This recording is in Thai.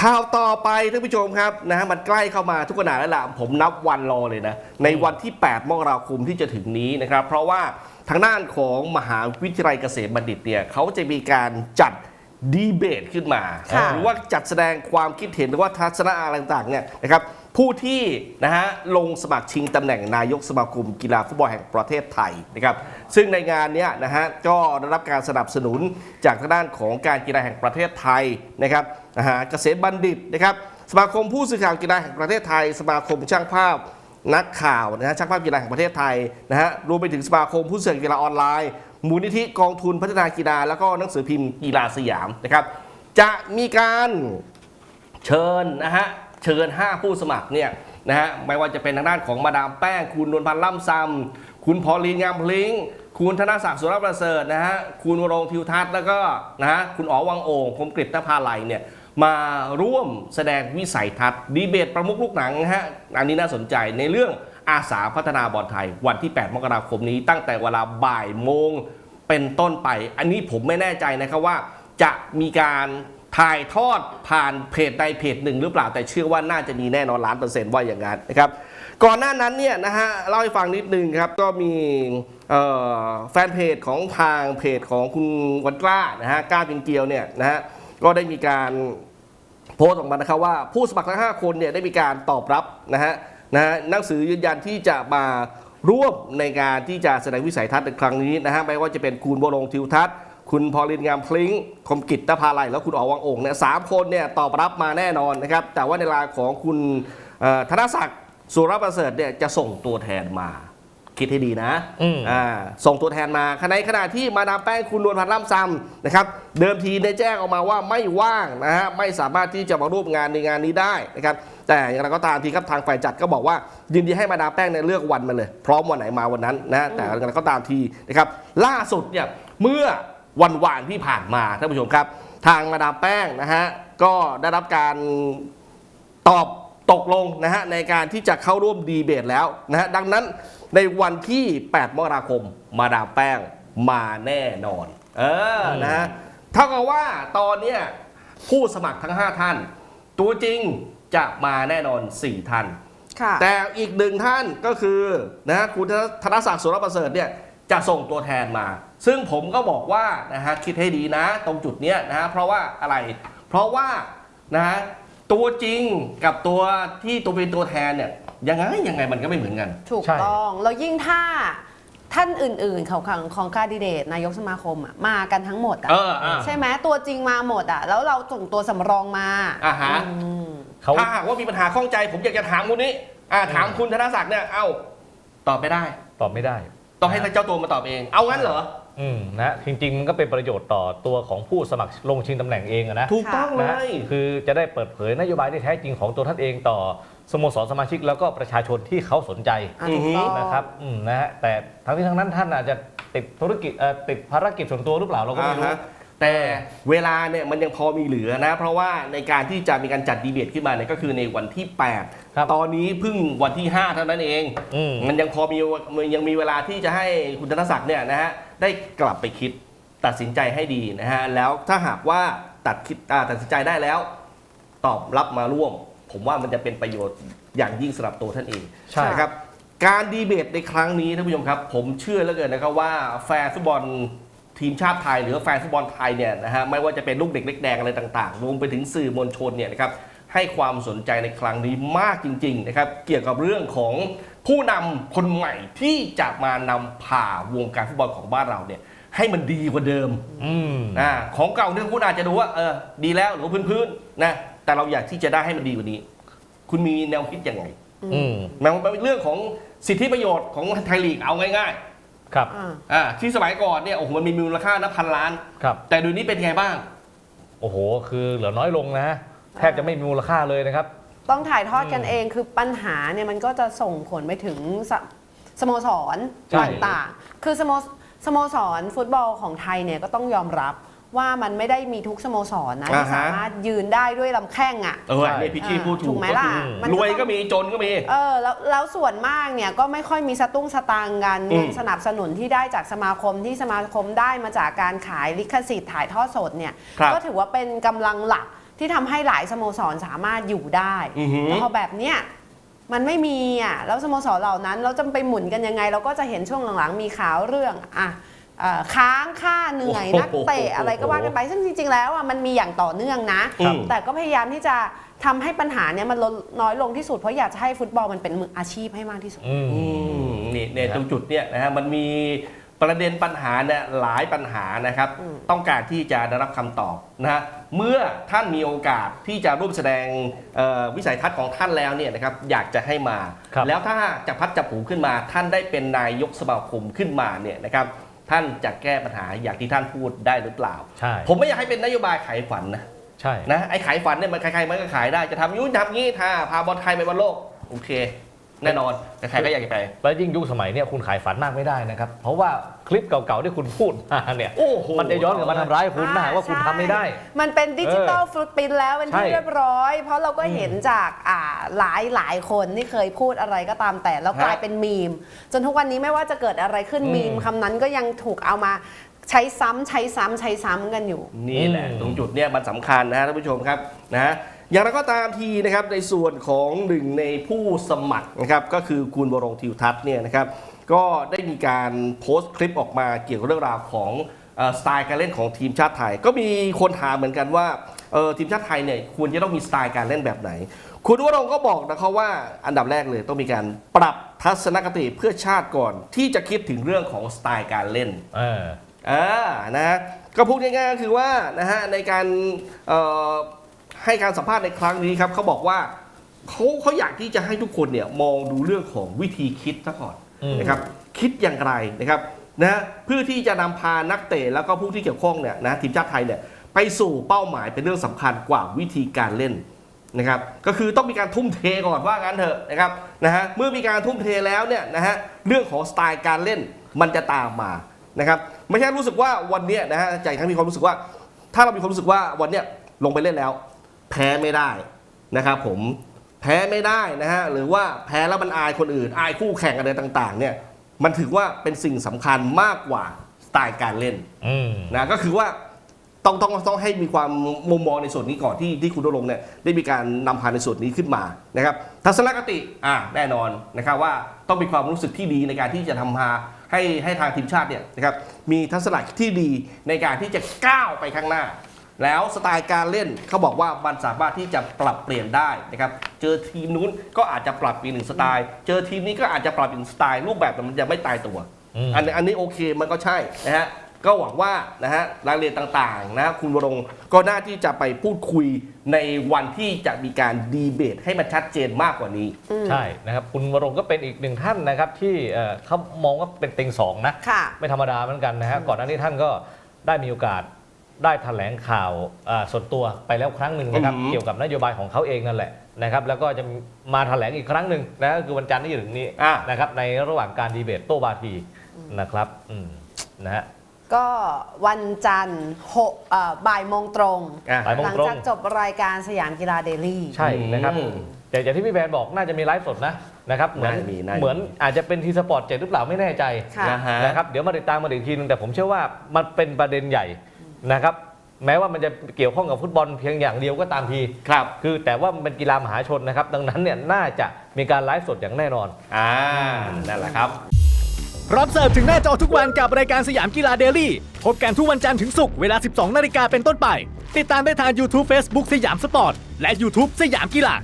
ข่าวต่อไปท่านผู้ชมครับนะฮะมันใกล้เข้ามาทุกขณะแล้วล่ะผมนับวันรอเลยนะ ในวันที่ 8 มกราคมที่จะถึงนี้นะครับ เพราะว่าทางด้านของมหาวิทยาลัยเกษมบัณฑิตเนี่ยเขาจะมีการจัดดีเบตขึ้นมาค่ะหรือว่าจัดแสดงความคิดเห็นหรือว่าทัศนะอะไรต่างๆเนี่ยนะครับผู้ที่นะฮะลงสมัครชิงตำแหน่งนายกสมาคมกีฬาฟุตบอลแห่งประเทศไทยนะครับซึ่งในงานเนี้ยนะฮะก็ได้รับการสนับสนุนจากทางด้านของการกีฬาแห่งประเทศไทยนะครับ นะฮะเกษมบัณฑิตนะครับสมาคมผู้สื่อข่าวกีฬาแห่งประเทศไทย สมาคมช่างภาพนักข่าวนะฮะช่างภาพกีฬาแห่งประเทศไทยนะฮะรวมไปถึงสมาคมผู้สื่อกีฬาออนไลน์มูลนิธิกองทุนพัฒนากีฬาแล้วก็หนังสือพิมพ์กีฬาสยามนะครับ จะมีการเชิญนะฮะเชิญ 5 ผู้สมัครเนี่ยนะฮะไม่ว่าจะเป็นทางด้านของมาดามแป้ง คุณนวลพันธ์ล่ำซำคุณพอลีนงามพลิงคุณธนศักดิ์สุรประเสริฐนะฮะคุณวรงทิวทัศน์แล้วก็นะฮะคุณอ๋อวังโอ่งคมกริตนภาลัยเนี่ย มาร่วมแสดงวิสัยทัศน์ดีเบตประมุขลูกหนังฮะอันนี้น่าสนใจในเรื่องอาสาพัฒนาบอลไทย วันที่ 8 มกราคมนี้ตั้งแต่เวลาบ่ายโมงเป็นต้นไป อันนี้ผมไม่แน่ใจนะครับว่า จะมีการถ่ายทอดผ่านเพจใดเพจหนึ่งหรือเปล่าแต่เชื่อว่าน่าจะมีแน่นอนล้านเปอร์เซ็นต์ว่าอย่างนั้นนะครับก่อนหน้านั้นเนี่ยนะฮะเล่าให้ฟังนิดนึงครับก็มีแฟนเพจของทางเพจของคุณวันกล้านะฮะกล้าเป็นเกียวเนี่ยนะฮะ ก็ได้มีการโพสต์ออกมานะครับว่าผู้สมัครทั้ง 5 คนเนี่ยได้มีการตอบรับนะฮะนะฮะหนังสือยืนยันที่จะมาร่วมในการที่จะแสดงวิสัยทัศน์ในครั้งนี้นะฮะไม่ว่าจะเป็นคุณบรงทิวทัศน์ คุณพอลินงามพลิงคมกิจตภาลัยแล้วคุณอ๋อวังโองค์เนี่ยสามคนเนี่ยตอบรับมาแน่นอนนะครับ แต่ว่าในรายของคุณธนศักดิ์สุรประเสริฐเนี่ยจะส่งตัวแทนมา คิดให้ดีนะอืมอ่าส่งตัวแทนมาในขณะที่มาดามแป้งคุณนวลพันธ์ล่ำซำนะครับ เดิมทีได้แจ้งออกมาว่าไม่ว่างนะฮะไม่สามารถที่จะมาร่วมงานในงานนี้ได้นะครับแต่อย่างไรก็ตามทีครับทางฝ่ายจัดก็บอกว่า ยินดีให้มาดามแป้งในยเลือกวันมาเลย พร้อมวันไหนมาวันนั้นนะฮะแต่อย่างไรก็ตามทีนะครับล่าสุดเนี่ยเมื่อวันวานที่ผ่านมาท่านผู้ชมครับ ทางมาดามแป้งนะฮะก็ได้รับการตอบ ตกลงนะฮะในการที่จะเข้าร่วมดีเบตแล้วนะฮะดังนั้นในวันที่ 8 มกราคม มาดามแป้งมาแน่นอน เออนะฮะเท่ากับว่าตอนเนี้ยผู้สมัครทั้ง 5 ท่าน ตัวจริงจะมาแน่นอน 4 ท่าน ค่ะ แต่อีกหนึ่งท่านก็คือนะฮะคุณธนศักดิ์สุรประเสริฐเนี่ยจะส่งตัวแทนมา ซึ่งผมก็บอกว่านะฮะคิดให้ดีนะ ตรงจุดเนี้ยนะฮะเพราะว่าอะไร เพราะว่านะฮะ ตัวจริงกับตัวที่ตัวเป็นตัวแทนเนี่ยยังไงยังไงมันก็ไม่เหมือนกัน ถูกใช่ ต้อง แล้วยิ่งถ้าท่านอื่นๆ ของของของคาดิเดต นายกสมาคมอะมากันทั้งหมดอะเอออะ ใช่ไหมตัวจริงมาหมดอะแล้วเราส่งตัวสำรองมาอ่าฮะ อืม เขาถ้าหากว่ามีปัญหาข้องใจผมอยากจะถามคนนี้อ่าถามคุณธนศักดิ์เนี่ยเอ้าตอบไม่ได้ ตอบไม่ได้ ต้องให้เจ้าตัวมาตอบเอง เอางั้นเหรอ อืมนะจริงๆมันก็เป็นประโยชน์ต่อตัวของผู้สมัครลงชิงตำแหน่งเองอะนะถูกต้องเลนะย คือจะได้เปิดเผยนโยบายที่แท้จริงของตัวท่านเองต่อสโมสรสมาชิกแล้วก็ประชาชนที่เขาสนใจ อะถูกต้อง นะครับอืมนะฮะแต่ทั้งนี้ทั้งนั้นท่านอาจจะติดธุรกิจเอ่อติดภารกิจส่วนตัวหรือเปล่าเราก็ไม่รู้ อ่าฮะแต่เวลาเนี่ยมันยังพอมีเหลือนะ เพราะว่าในการที่จะมีการจัดดีเบตขึ้นมาเนี่ยก็คือในวันที่ ครับ8 ตอนนี้เพิ่งวันที่ 5 เท่านั้นเองอืมมันยังพอมีมันยังมีเวลาที่จะให้คุณธนศักดิ์เนี่ยนะฮะ ได้กลับไปคิดตัดสินใจให้ดีนะฮะแล้วถ้าหากว่าตัดคิดอ่าตัดสินใจได้แล้ว ตอบรับมาร่วม ผมว่ามันจะเป็นประโยชน์อย่างยิ่งสำหรับตัวท่านเองใช่นะครับการดีเบตในครั้งนี้ท่านผู้ชมครับ ผมเชื่อเหลือเกินนะครับว่าแฟนฟุตบอลทีมชาติไทย หรือแฟนฟุตบอลไทยเนี่ยนะฮะไม่ว่าจะเป็นลูกเด็กเล็กแดงอะไรต่างๆรวมไปถึงสื่อมวลชนเนี่ยนะครับให้ความสนใจในครั้งนี้มากจริงๆนะครับเกี่ยวกับเรื่องของ ผู้นำคนใหม่ที่จะมานำผ่าวงการฟุตบอลของบ้านเราเนี่ยให้มันดีกว่าเดิมอืมอ่าของเก่าเนี่ยคุณอาจจะดูว่าเออดีแล้วหรือว่าพื้นๆนะแต่เราอยากที่จะได้ให้มันดีกว่านี้ คุณมีแนวคิดยังไงอืมมันเป็นเรื่องของสิทธิประโยชน์ของไทยลีกเอาง่ายครับอ่าๆอ่าที่สมัยก่อนเนี่ยโอ้โหมันมีมูลค่านะพันล้านครับแต่เดี๋ยวนี้เป็นไงบ้าง โอ้โห คือเหลือน้อยลงนะแทบจะไม่มีมูลค่าเลยนะครับ ต้องถ่ายทอดกันอืมเองคือปัญหาเนี่ยมันก็จะส่งผลไปถึงสสโมสรใช่ ต่างๆ คือสโมสโมสรฟุตบอลของไทยเนี่ยก็ต้องยอมรับว่ามันไม่ได้มีทุกสโมสรนะที่อ่าฮะ สามารถยืนได้ด้วยลำแข้งอะ เออเนี่ยพี่ชี่พูดถูถูกกไหมก็ล่ะคือมันรก็วยต้องก็มีจนก็มี เออแล้วแล้วส่วนมากเนี่ยก็ไม่ค่อยมีสตุ้งสตางค์กันอืม เงินสนับสนุนที่ได้จากสมาคมที่สมาคมได้มาจากการขายลิขสิทธิ์ถ่ายทอดสดเนี่ยครับ ก็ถือว่าเป็นกำลังหลัก ที่ทำให้หลายสโมสรสามารถอยู่ได้อือหือแต่พอแบบเนี้ยมันไม่มีอะแล้วสโมสรเหล่านั้นเราจะไปหมุนกันยังไง เราก็จะเห็นช่วงหลังๆมีข่าวเรื่องอะเอ่อค้างค่าเหนื่อยโอ้โหนักเตะอะไรก็ว่ากันไปซึ่งจริงๆแล้วอะมันมีอย่างต่อเนื่องนะ ครับ แต่ก็พยายามที่จะทำให้ปัญหาเนี้ยมันลดน้อยลงที่สุดเพราะอยากจะให้ฟุตบอลมันเป็นมืออาชีพให้มากที่สุด อืม อืมนี่เนี่ยครับตรงจุดเนี่ยนะฮะมันมี ประเด็นปัญหาเนี่ยหลายปัญหานะครับอืมต้องการที่จะได้รับคำตอบนะฮะเมื่อท่านมีโอกาสที่จะร่วมแสดงเอ่อวิสัยทัศน์ของท่านแล้วเนี่ยนะครับอยากจะให้มาครับแล้วถ้าจะพัดจะผูขึ้นมา ท่านได้เป็นนายกสมาคมขึ้นมาเนี่ยนะครับท่านจะแก้ปัญหาอย่างที่ท่านพูดได้หรือเปล่าใช่ผมไม่อยากให้เป็นนโยบายขายฝันนะใช่นะไอ้ขายฝันเนี่ยมันใครๆมันก็ขายได้จะทำยุ่นทำงี้ถ้าพาบอลไทยไปบอลโลกโอเค แน่นอนใครๆก็อยากจะไปแล้วยิ่งยุคสมัยเนี่ยคุณขายฝันมากไม่ได้นะครับ เพราะว่าคลิปเก่าๆที่คุณพูดมาเนี่ยโอ้โหมันจะย้อนกลับมาทำร้ายคุณนะอ่ว่าคุณทำไม่ได้ใช่มันเป็นดิจิตอลฟุตปรินท์แล้วเป็นที่ใช่เรียบร้อย เพราะเราก็เห็นจากอ่าหลายหลายคนที่เคยพูดอะไรก็ตามแต่แล้วฮะกลายเป็นมีม จนทุกวันนี้ไม่ว่าจะเกิดอะไรขึ้นอืมมีมคำนั้นก็ยังถูกเอามาใช้ซ้ำใช้ซ้ำใช้ซ้ำกันอยู่ นี่แหละอืมตรงจุดเนี่ยมันสำคัญนะฮะท่านผู้ชมครับนะฮะ อย่างไรก็ตามทีนะครับในส่วนของหนึ่งในผู้สมัครนะครับก็คือคุณบรงค์ทิวทัศน์เนี่ยนะครับก็ได้มีการโพสต์คลิปออกมาเกี่ยวกับเรื่องราวของเอ่อสไตล์การเล่นของทีมชาติไทย ก็มีคนถามเหมือนกันว่าเออทีมชาติไทยเนี่ยควรจะต้องมีสไตล์การเล่นแบบไหน คุณวรงค์ก็บอกนะครับว่าอันดับแรกเลยต้องมีการปรับทัศนคติเพื่อชาติก่อนที่จะคิดถึงเรื่องของสไตล์การเล่นเอออ่านะฮะก็พูดง่ายๆก็คือว่านะฮะในการเอ่อ ให้การสัมภาษณ์ในครั้งนี้ครับเขาบอกว่าเขาเขาอยากที่จะให้ทุกคนเนี่ยมองดูเรื่องของวิธีคิดซะก่อนอืมนะครับคิดอย่างไรนะครับนะเพื่อที่จะนำพานักเตะแล้วก็ผู้ที่เกี่ยวข้องเนี่ยนะทีมชาติไทยเนี่ยไปสู่เป้าหมายเป็นเรื่องสำคัญกว่าวิธีการเล่นนะครับก็คือต้องมีการทุ่มเทก่อนว่างั้นเถอะนะครับนะฮะเมื่อมีการทุ่มเทแล้วเนี่ยนะฮะเรื่องของสไตล์การเล่นมันจะตามมานะครับไม่ใช่รู้สึกว่าวันเนี้ยนะฮะใจทั้งมีความรู้สึกว่า ถ้าเรามีความรู้สึกว่าวันเนี้ยลงไปเล่นแล้ว แพ้ไม่ได้นะครับผมแพ้ไม่ได้นะฮะหรือว่าแพ้แล้วมันอายคนอื่น อายคู่แข่งอะไรต่างๆเนี่ยมันถือว่าเป็นสิ่งสำคัญมากกว่าสไตล์การเล่นอืมนะก็คือว่าต้องต้องต้องให้มีความมุมมองในส่วนนี้ก่อนที่ที่คุณดลงค์เนี่ยได้มีการนำพาในส่วนนี้ขึ้นมานะครับทัศนคติอ่าแน่นอนนะครับว่าต้องมีความรู้สึกที่ดีในการที่จะทำพาให้ให้ทางทีมชาติเนี่ยนะครับมีทัศนคติที่ดีในการที่จะก้าวไปข้างหน้า แล้วสไตล์การเล่นเขาบอกว่ามันสามารถที่จะปรับเปลี่ยนได้นะครับ เจอทีมนู้นก็อาจจะปรับอีกหนึ่งสไตล์ เจอทีมนี้ก็อาจจะปรับอีกหนึ่งสไตล์รูปแบบมันจะไม่ตายตัวอืมอันนี้อันนี้โอเคมันก็ใช่นะฮะก็หวังว่านะฮะรายละเอียดต่างๆนะฮะคุณวรงค์ก็น่าที่จะไปพูดคุยในวันที่จะมีการดีเบตให้มันชัดเจนมากกว่านี้ ใช่นะครับ คุณวรงค์ก็เป็นอีกหนึ่งท่านนะครับ ที่เอ่อเขามองว่าเป็นเต็งสองนะค่ะไม่ธรรมดาเหมือนกันนะฮะก่อนหน้านี้ท่านก็ได้มีโอกาส ได้แถลงข่าวอ่าส่วนตัวไปแล้วครั้งหนึ่งนะครับอือหือเกี่ยวกับนโยบายของเขาเองนั่นแหละนะครับแล้วก็จะมาแถลงอีกครั้งหนึ่งนะก็คือวันจันทร์ที่จะถึงนี้อ่านะครับในระหว่างการดีเบตโต้บาทีนะครับอืมนะฮะก็วันจันทร์หกเอ่อบ่ายโมงตรงอะบ่ายโมหลังจากจบรายการสยามกีฬาเดลี่ใช่นะครับอืมแต่อย่างที่พี่แบนบอกน่าจะมีไลฟ์สดนะนะครับเหมือนน่ามีน่ามีเหมือนอาจจะเป็นทีสปอร์ตเจ็ดหรือเปล่าไม่แน่ใจค่ะนะฮะนะครับเดี๋ยวมาติดตามมาอีกทีนึงแต่ผมเชื่อว่ามันเป็นประเด็นใหญ่ นะครับแม้ว่ามันจะเกี่ยวข้องกับฟุตบอลเพียงอย่างเดียวก็ตามที ครับ คือแต่ว่ามันเป็นกีฬามหาชนนะครับ ดังนั้นเนี่ยน่าจะมีการไลฟ์สดอย่างแน่นอน อ่า นั่นแหละครับ พร้อมเสิร์ฟถึงหน้าจอทุกวันกับรายการสยามกีฬาเดลี่ พบกันทุกวันจันทร์ถึงศุกร์เวลา 12 นาฬิกาเป็นต้นไป ติดตามได้ทาง YouTube Facebook สยามสปอร์ต และ YouTube สยามกีฬา